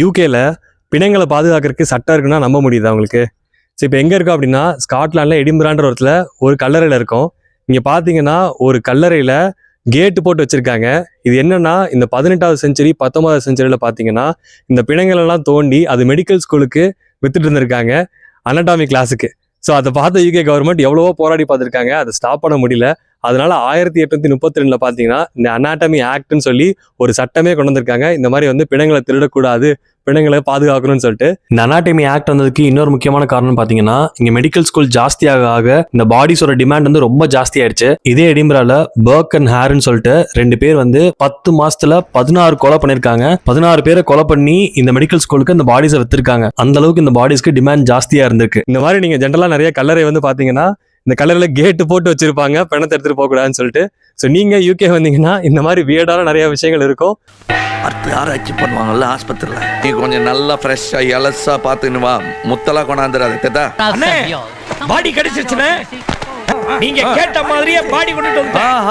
யூகேல பிணங்களை பாதுகாக்கிறதுக்கு சட்டம் இருக்குன்னா நம்ப முடியுது அவங்களுக்கு ஸோ இப்போ எங்கே இருக்கோம் அப்படின்னா ஸ்காட்லாண்டில் எடிம்பரான்ற ஒருத்தில் ஒரு கல்லறையில் இருக்கும். இங்கே பார்த்தீங்கன்னா ஒரு கல்லறையில் கேட்டு போட்டு வச்சுருக்காங்க. இது என்னென்னா இந்த பதினெட்டாவது செஞ்சுரி பத்தொன்பதாவது செஞ்சுரியில் பார்த்தீங்கன்னா இந்த பிணங்களெல்லாம் தோண்டி அது மெடிக்கல் ஸ்கூலுக்கு வித்துட்டு இருந்திருக்காங்க. அனடாமி கிளாஸுக்கு ஸோ அதை பார்த்த யூகே கவர்மெண்ட் எவ்வளவோ போராடி பார்த்துருக்காங்க அதை ஸ்டாப் பண்ண முடியல. அதனால ஆயிரத்தி எட்நூத்தி முப்பத்தி ரெண்டுல பாத்தீங்கன்னா இந்த அனாட்டமி ஆக்ட்னு சொல்லி ஒரு சட்டமே கொண்டு வந்திருக்காங்க. இந்த மாதிரி வந்து பிணங்களை திருடக்கூடாது பிணங்களை பாதுகாக்கணும்னு சொல்லிட்டு. இந்த அனாட்டமி ஆக்ட் வந்ததுக்கு இன்னொரு முக்கியமான காரணம் பாத்தீங்கன்னா இங்க மெடிக்கல் ஸ்கூல் ஜாஸ்தியாக ஆக இந்த பாடிஸோட டிமாண்ட் வந்து ரொம்ப ஜாஸ்தி ஆயிடுச்சு இதே எடிம்பரால பர்க் அண்ட் ஹேர்னு சொல்லிட்டு ரெண்டு பேர் வந்து பத்து மாசத்துல பதினாறு கொலை பண்ணிருக்காங்க பதினாறு பேரை கொலை பண்ணி இந்த மெடிக்கல் ஸ்கூலுக்கு இந்த பாடிஸை வித்திருக்காங்க. அந்த அளவுக்கு இந்த பாடிஸ்க்கு டிமாண்ட் ஜாஸ்தியா இருந்திருக்கு. இந்த மாதிரி நீங்க ஜென்ரலா நிறைய கல்லறை வந்து பாத்தீங்கன்னா இந்த கல்லறையில கேட்டு போட்டு வச்சிருப்பாங்க பணத்தை எடுத்துட்டு போக கூடாதுன்னு சொல்லிட்டு. ஸோ நீங்க யூகே வந்தீங்கன்னா இந்த மாதிரி வியர்டான நிறைய விஷயங்கள் இருக்கும். அடுத்து ஆராய்ச்சி பண்ணுவாங்கல்ல ஆஸ்பத்திரியில். நீ கொஞ்சம் நல்லா ஃப்ரெஷ்ஷா எலசா பார்த்துன்னு வா. முத்தலா கொண்டாந்துடாது கேட்டா? பாடி கிடைச்சிருச்சுனே நீங்க கேட்ட மாதிரியே பாடி கொண்டுட்டு வந்துட்டேன்.